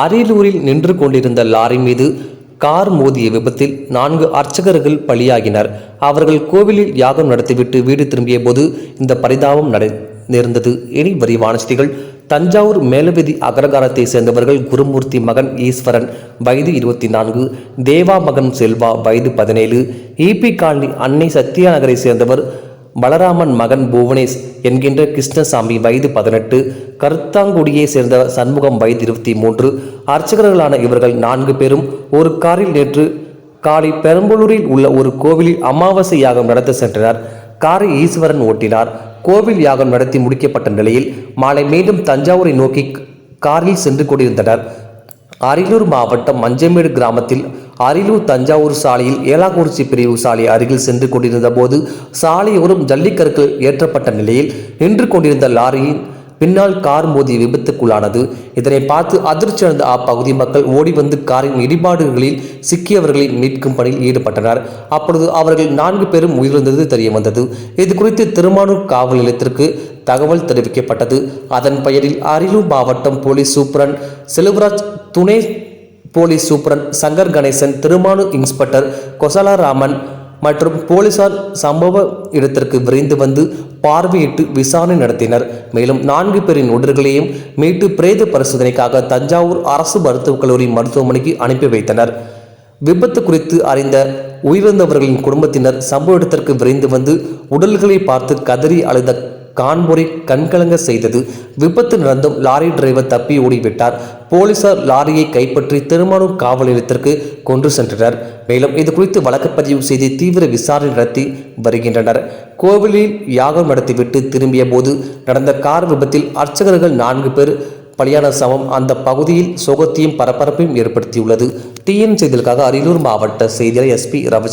அரியலூரில் நின்று கொண்டிருந்த லாரி மீது கார் மோதிய விபத்தில் நான்கு அர்ச்சகர்கள் பலியாகினர். அவர்கள் கோவிலில் யாகம் நடத்திவிட்டு வீடு திரும்பிய போது இந்த பரிதாபம் நடை நேர்ந்தது. இனி விரிவான செய்திகள். தஞ்சாவூர் மேலவெதி அகரகாரத்தை சேர்ந்தவர்கள் குருமூர்த்தி மகன் ஈஸ்வரன் வயது இருபத்தி நான்கு தேவா மகன் செல்வா வயது பதினேழு ஈபி காலனி அன்னை சத்யா நகரை சேர்ந்தவர் பலராமன் மகன் புவனேஷ் என்கின்ற கிருஷ்ணசாமி வயது பதினெட்டு கருத்தாங்குடியை சேர்ந்த சண்முகம் வயது இருபத்தி மூன்று. அர்ச்சகர்களான இவர்கள் நான்கு பேரும் ஒரு காரில் நேற்று காலை பெரம்பலூரில் உள்ள ஒரு கோவிலில் அமாவாசை யாகம் நடத்த சென்றனர். காரை ஈஸ்வரன் ஓட்டினார். கோவில் யாகம் நடத்தி முடிக்கப்பட்ட நிலையில் மாலை மீண்டும் தஞ்சாவூரை நோக்கி காரில் சென்று கொண்டிருந்தனர். அரியலூர் மாவட்டம் மஞ்சமேடு கிராமத்தில் அரியலூர் தஞ்சாவூர் சாலையில் ஏலாக்குறிச்சி பிரிவு சாலை அருகில் சென்று கொண்டிருந்த போது சாலையோரம் ஜல்லிக்கற்கள் ஏற்றப்பட்ட நிலையில் நின்று கொண்டிருந்த லாரியின் பின்னால் கார் மோதிய விபத்துக்குள்ளானது. இதனை பார்த்து அதிர்ச்சி அடைந்த அப்பகுதி மக்கள் ஓடி வந்து காரின் இடிபாடுகளில் சிக்கியவர்களை மீட்கும் பணியில் ஈடுபட்டனர். அப்பொழுது அவர்கள் நான்கு பேரும் உயிரிழந்தது தெரிய வந்தது இது குறித்து திருமானூர் காவல் நிலையத்திற்கு தகவல் தெரிவிக்கப்பட்டது. அதன் பெயரில் அரியலூர் மாவட்டம் போலீஸ் சூப்பரன் செல்வராஜ் துணை போலீஸ் சூப்பரன் சங்கர் கணேசன் திருமானூர் இன்ஸ்பெக்டர் கொசலாராமன் மற்றும் போலீசார் சம்பவ இடத்திற்கு விரைந்து வந்து பார்வையிட்டு விசாரணை நடத்தினர். மேலும் நான்கு பேரின் உடல்களையும் மீட்டு பிரேத பரிசோதனைக்காக தஞ்சாவூர் அரசு மருத்துவக் கல்லூரி மருத்துவமனைக்கு அனுப்பி வைத்தனர். விபத்து குறித்து அறிந்த உயிரிழந்தவர்களின் குடும்பத்தினர் சம்பவ இடத்திற்கு விரைந்து வந்து உடல்களை பார்த்து கதறி அழுத கான்பூரை கண்கலங்க செய்தது. விபத்து நடந்தும் லாரி டிரைவர் தப்பி ஓடிவிட்டார். போலீசார் லாரியை கைப்பற்றி திருமானூர் காவல் நிலையத்திற்கு கொண்டு சென்றனர். மேலும் இது குறித்து வழக்கு பதிவு செய்து தீவிர விசாரணை நடத்தி வருகின்றனர். கோவிலில் யாகம் நடத்திவிட்டு திரும்பிய போது நடந்த கார் விபத்தில் அர்ச்சகர்கள் நான்கு பேர் பலியான சமம். அந்த பகுதியில் சோகத்தையும் பரபரப்பையும் ஏற்படுத்தியுள்ளது. டிஎன் செய்திகளுக்காக அரியலூர் மாவட்ட செய்தியாளர் எஸ்பி ரவி